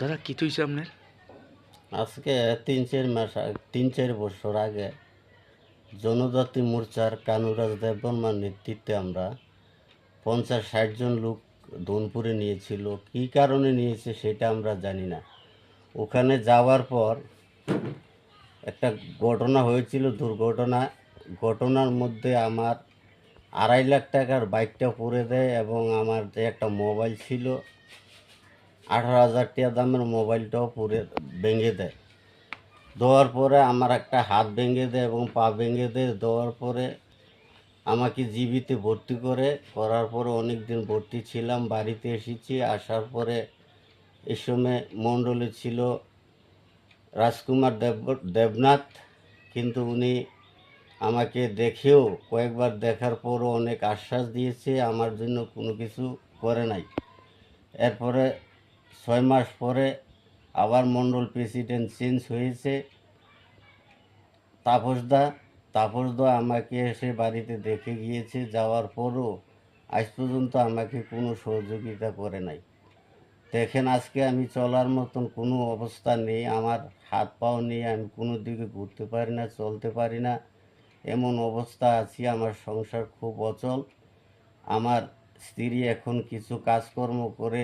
দাদা, কি তুইছে আপনার? আজকে তিন চার মাস তিন চার বছর আগে জনজাতি মোর্চার কানুরাজ দেববর্মার নেতৃত্বে আমরা পঞ্চাশ ষাট জন লোক ধনপুরে নিয়েছিল। কী কারণে নিয়েছে সেটা আমরা জানি না। ওখানে যাওয়ার পর একটা ঘটনা হয়েছিল, দুর্ঘটনা। ঘটনার মধ্যে আমার আড়াই লাখ টাকার বাইকটা পড়ে দেয় এবং আমার যে একটা মোবাইল ছিল আঠারো হাজার টাকা দামের মোবাইলটাও পুরে ভেঙে দেয়। দেওয়ার পরে আমার একটা হাত ভেঙে দেয় এবং পা ভেঙে দেয়। দেওয়ার পরে আমাকে জীবিতে ভর্তি করে। করার পরে অনেক দিন ভর্তি ছিলাম, বাড়িতে এসেছি। আসার পরে এই সময় মণ্ডলে ছিল রাজকুমার দেব, দেবনাথ। কিন্তু উনি আমাকে দেখেও কয়েকবার দেখার পরও অনেক আশ্বাস দিয়েছে, আমার জন্য কোনো কিছু করে নাই। এরপরে ছয় মাস পরে আবার মণ্ডল প্রেসিডেন্ট চেঞ্জ হয়েছে। তাপসদা তাপসদা আমাকে এসে বাড়িতে দেখে গিয়েছে, যাওয়ার পরও আজ পর্যন্ত আমাকে কোনো সহযোগিতা করে নাই। দেখেন, আজকে আমি চলার মতন কোনো অবস্থা নেই, আমার হাত পাও নেই, আমি কোনো দিকে ঘুরতে পারি না, চলতে পারি না। এমন অবস্থা আছি, আমার সংসার খুব অচল। আমার স্ত্রী এখন কিছু কাজকর্ম করে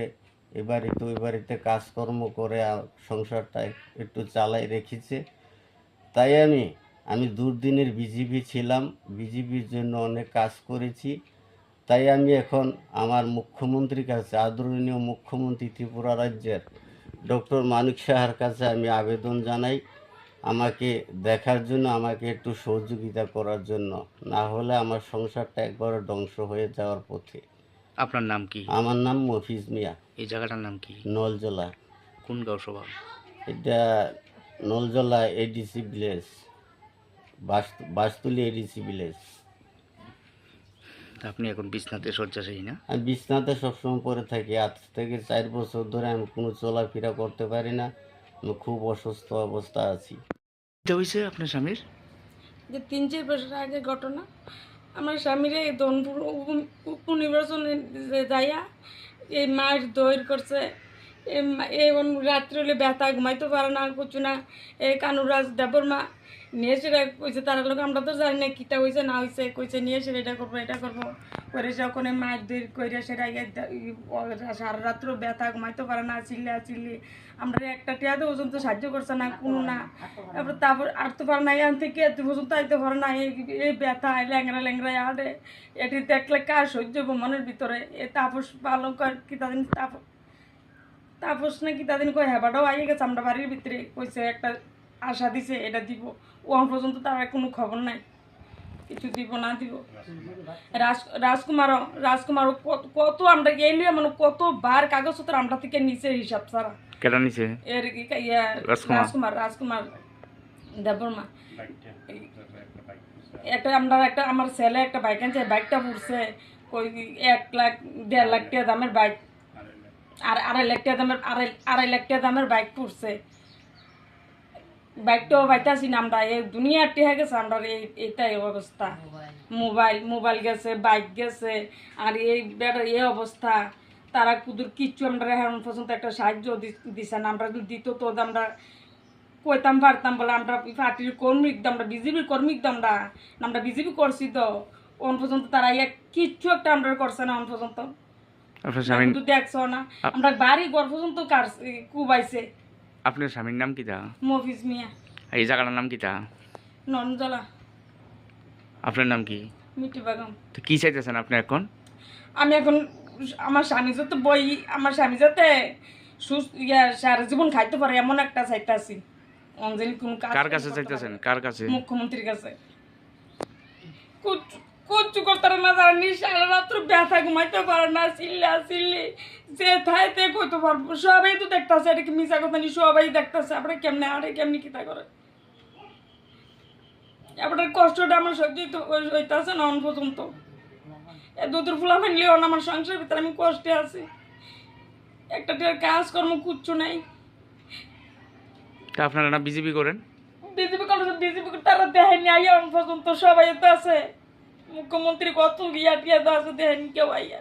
এ বাড়িতে ওই বাড়িতে কাজকর্ম করে সংসারটা একটু চালাই রেখেছে। তাই আমি আমি দুর্দিনের বিজিবি ছিলাম বিজিবির জন্য অনেক কাজ করেছি। তাই আমি এখন আমার মুখ্যমন্ত্রীর কাছে আদরণীয় মুখ্যমন্ত্রী ত্রিপুরা রাজ্যের ডক্টর মানিক সাহার কাছে আমি আবেদন জানাই। আমাকে দেখার জন্য আমাকে একটু সহযোগিতা করার জন্য। না হলে আমার সংসারটা একবারে ধ্বংস হয়ে যাওয়ার পথে। আপনার নাম কি? আমার নাম মফিজ মিয়া। এই জায়গাটার নাম কি? নলজলা। কোন গাঁও সভা এটা নলজলা এডিসি ভিলেজ বাস- বাসতুলি এডিসি ভিলেজ তা আপনি এখন বিছনাতে শয্যাশায়ী না? আমি বিছনাতে সবসময় পরে থাকি। আজ থেকে চার বছর ধরে আমি কোনো চলাফেরা করতে পারি না। আমি খুব অসুস্থ অবস্থা আছি। এটা হয়েছে আপনার স্বামীর? যে তিন চার বছর আগে ঘটনা। আমার স্বামীরে এই দনপুর উপ- উপনির্বাচনে যে যাইয়া এই মায়ের দৈর করছে। এই রাত্রে হলে ব্যথা, ঘুমাইতে পারে না, কিছু না। এই কানুরাজ দেবর মা নিয়ে সেটা কইছে তার লোক আমরা তো জানি না কিটা হয়েছে না হয়েছে কইছে নিয়ে সেটা এটা করব এটা করব। করে সে ওখানে মায়ের দৈর করে সেটা ইয়ে সারা রাত্র ব্যথা ঘুমাইতে পারে না চিল্লা চিল্লি। আমরা একটা টিয়া তো পর্যন্ত সাহায্য করছে না কোনো না। তারপর তারপর আর তো পারে না এখান থেকে এত পর্যন্ত আইতে পারে না এই ব্যথা ল্যাংরা ল্যাংরা আড়ে এটি দেখলে কার সহ্য মনের ভিতরে। এ তাপস কর কি তাদিন তাপস তাপস না কি তাদিন কয় হেবাটাও আইয়ে গেছে আমরা বাড়ির ভিতরে। কইছে একটা আশা দিছে এটা দিব। ওখান পর্যন্ত তার কোনো খবর নাই। কিছু দিব না দিব। রাজ রাজকুমারও রাজকুমারও কত কত আমরা গেলি মানে কতবার কাগজপত্র আমরা থেকে নিচে হিসাব ছাড়া। কেটা নিছে? এর ইয়া রাজকুমার। রাজকুমার রাজকুমার দেববর্মা। একটা আমরা একটা আমার ছেলে একটা বাইক আনছে বাইকটা পড়ছে কই এক লাখ দেড় লাখ টাকা দামের বাইক। আর আড়াই লাখ টাকা দামের আড়াই আড়াই লাখ টাকা দামের বাইক পড়ছে বাইকটাও বাইতাছি না আমরা এই দুনিয়ার টেহা গেছে আমরা এই অবস্থা মোবাইল। মোবাইল গেছে বাইক গেছে আর এই বেটার এই অবস্থা তারা কুদুর কিচ্ছু আমরা এখন পর্যন্ত একটা সাহায্য দিছে না আমরা যদি দিত তো আমরা কইতাম পারতাম বলে আমরা পার্টির কর্মিক দাম আমরা বিজেপির কর্মিক দাম আমরা আমরা বিজেপি করছি তো অন পর্যন্ত তারা ইয়া কিচ্ছু একটা আমরা করছে না অন পর্যন্ত দেখছ না। আমরা বাড়ি ঘর পর্যন্ত কার কুবাইছে। আপনার স্বামীর নাম কিটা মফিজ মিয়া। এই জায়গাটার নাম কিটা ননজলা আপনার নাম কি? মিটি বেগম। তো কি চাইতেছেন আপনি এখন? আমি এখন আমার স্বামী যাতে বই আমার স্বামী যাতে সুস্থ ইয়া সারা জীবন খাইতে পারে এমন একটা চাইতাছি। অঞ্জলি কোন কার কাছে চাইতেছেন? কার কাছে? মুখ্যমন্ত্রীর কাছে। কুচ- কিচ্ছু করতে না জানি সারা রাত্র ব্যথা ঘুমাইতে পারে না চিল্লা চিল্লি যে থাইতে কইতে পারব সবাই তো দেখতাছে এটা কি মিশা কথা নি সবাই দেখতাছে আপনার কেমনে আরে কেমনি কিতা করে? আপনার কষ্টটা আমার সহ্য হইতাছে না অন পর্যন্ত। এ দুধের ফুলা ফেললেও আমার সংসার ভিতরে আমি কষ্টে আছি। একটা কাজকর্ম কুচ্ছু নাই। তা আপনারা না বিজেপি করেন? বিজেপি কলেজ বিজেপি তারা দেখায়নি আইয়া অন পর্যন্ত সবাই তো আছে। মুখ্যমন্ত্রী কত গিয়া টিয়া দাস দেখায়নি কেউ আইয়া